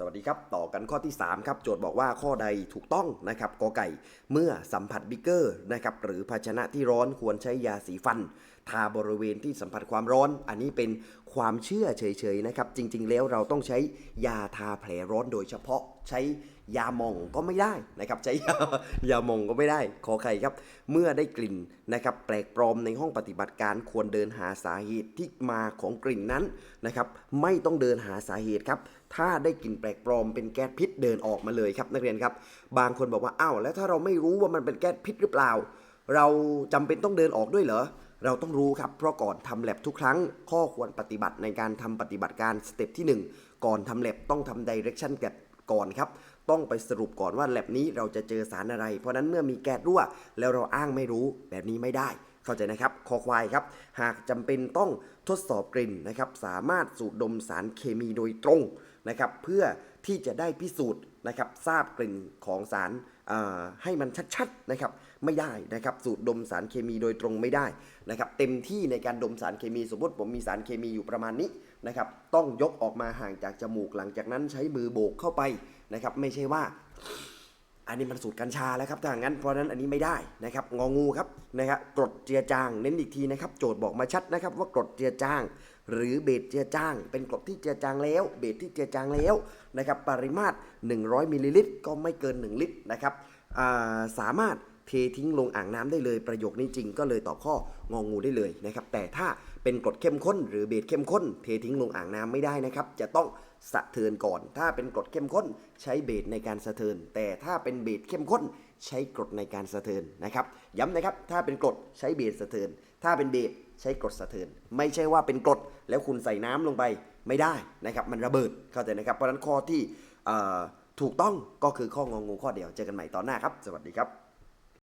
สวัสดีครับ ต่อกันข้อที่ 3 ครับ โจทย์บอกว่าข้อใดถูกต้องนะครับกอไก่ เมื่อสัมผัสบิ๊กเกอร์นะครับหรือภาชนะที่ร้อนควรใช้ยาสีฟัน ทาบริเวณที่สัมผัสความร้อน อันนี้เป็นความเชื่อเฉยๆนะครับ จริง ๆ แล้วเราต้องใช้ยาทาแผลร้อนโดยเฉพาะใช้ยาหมองก็ไม่ได้นะครับใช้ยายาหมองก็ไม่ได้ขอไข่ครับ เมื่อได้กลิ่นนะครับแปลกปลอมในห้องปฏิบัติการควรเดินหาสาเหตุที่มาของกลิ่นนั้นนะครับไม่ต้องเดินหาสาเหตุครับถ้าได้กลิ่นแปลกปลอมเป็นแก๊สพิษเดินออกมาเลยครับนักเรียนครับ บางคนบอกว่าอ้าวแล้วถ้าเราไม่รู้ว่ามันเป็นแก๊สพิษหรือเปล่า เราจำเป็นต้องเดินออกด้วยเหรอ เราต้องรู้ครับ เพราะก่อนทำแลบทุกครั้ง ข้อควรปฏิบัติในการทำปฏิบัติการสเต็ปที่ 1 ก่อนทำแลบต้องทำ direction แกก่อนครับต้องไปสรุปก่อนว่าแลบนี้เราจะเจอสารอะไร เพราะฉะนั้นเมื่อมีแก๊สรั่ว แล้วเราอ้างไม่รู้แบบนี้ไม่ได้ เข้าใจนะครับ คอควายครับ หากจำเป็นต้องทดสอบกลิ่นนะครับ สามารถสูดดมสารเคมีโดยตรงนะครับ เพื่อที่จะได้พิสูจน์ นะครับทราบกลิ่นของสารให้มันชัดๆนะครับไม่ได้นะครับสูดดมสารเคมีโดยตรงไม่ได้นะครับเต็มที่ในการดมสารเคมีสมมติผมมีสารเคมีอยู่ประมาณนี้นะครับต้องยกออกมาห่างจากจมูกหลังจากนั้นใช้มือโบกเข้าไปนะครับไม่ใช่ว่า อันนี้มันสูตรกัญชาแล้วครับถ้างั้นเพราะนั้นอันนี้ไม่ได้นะครับงองูครับนะครับกรดเจียจาง เน้นอีกทีนะครับ โจทย์บอกมาชัดนะครับว่ากรดเจียจาง หรือเบสเจียจาง เป็นกรดที่เจียจางแล้ว เบสที่เจียจางแล้วนะครับปริมาตร 100มิลลิลิตรก็ไม่เกิน 1 ลิตรนะครับสามารถ เททิ้งลงอ่างน้ำได้เลยประโยคนี้จริง ก็เลยตอบข้ององูได้เลยนะครับแต่ถ้าเป็นกรดเข้มข้น หรือเบสเข้มข้น เททิ้งลงอ่างน้ำไม่ได้นะครับจะต้องสะเทือนก่อน ถ้าเป็นกรดเข้มข้นใช้เบสในการสะเทือนแต่ถ้าเป็นเบสเข้มข้นใช้กรดในการสะเทือนนะครับย้ำนะครับถ้าเป็นกรดใช้เบสสะเทือนถ้าเป็นเบสใช้กรดสะเทือนไม่ใช่ว่าเป็นกรดแล้วคุณใส่น้ำลงไปไม่ได้นะครับมันระเบิดเข้าใจนะครับเพราะฉะนั้นข้อที่ถูกต้องก็คือข้ององูข้อเดียวเจอกันใหม่ตอนหน้าครับ สวัสดีครับ